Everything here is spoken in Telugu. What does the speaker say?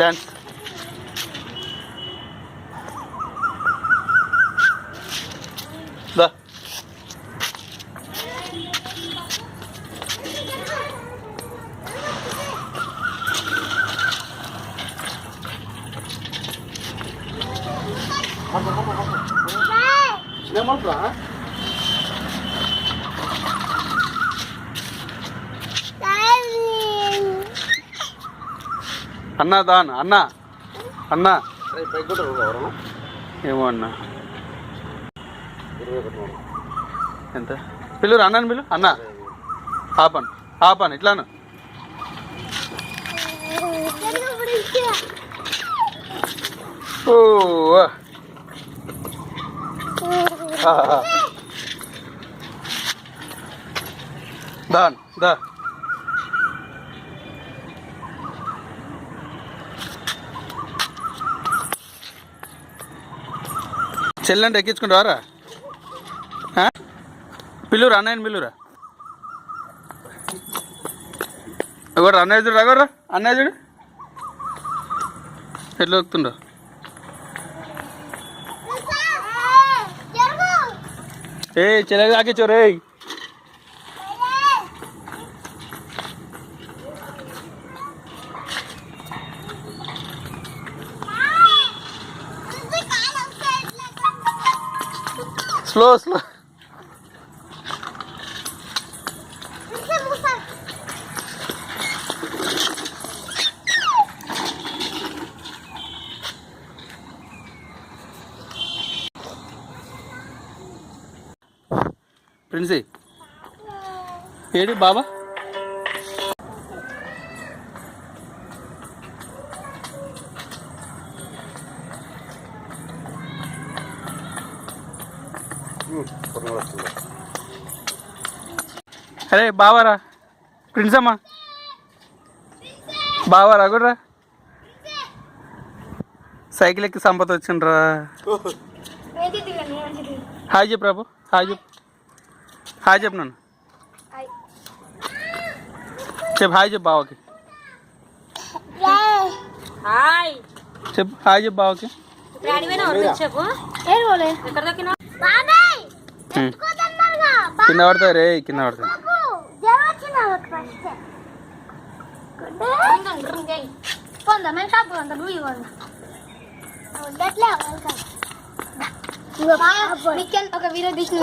đen, Rồi. Không, không, không, không. Nó mất rồi hả? దాన్ అన్న. అన్న. ఏమో అన్న. ఎంత? పిల్లలు అన్నాను పిల్లు అన్న. ఆపన్ ఆపన్ ఇట్లాను ఓ దాన్ దా. చెల్లంటే ఎక్కించుకుంటావారా పిల్లురా అన్నయ్యని పిల్లురా? ఒకటి అన్నయ్య చూడు ఎవరు అన్నయ్య చూడు. ఎట్లా వస్తుండో ఏ చెల్లె ఆకిచ్చో రే స్లో స్లో ప్రిన్సీ. ఏడు బాబా? అరే బావారా ప్రిన్స్ అమ్మా బావారా కూడా సైకిల్ ఎక్కి సంపద వచ్చిండ్రా హాయ్ చెప్పు రాబు హాయ్ చెప్పు హాయ్ చెప్పు నన్ను చెప్పు హాయ్ చెప్పు బావకి హాయ్ చెప్పు హాయ్ చెప్పు బావకి ఇప్పుడు అడిగిపోయినా చెప్పు ఎక్కడ దొక్కినా ఉమ్. కింద పడతాయి రే కింద పడతాయి ఒక వీడియో తీసిన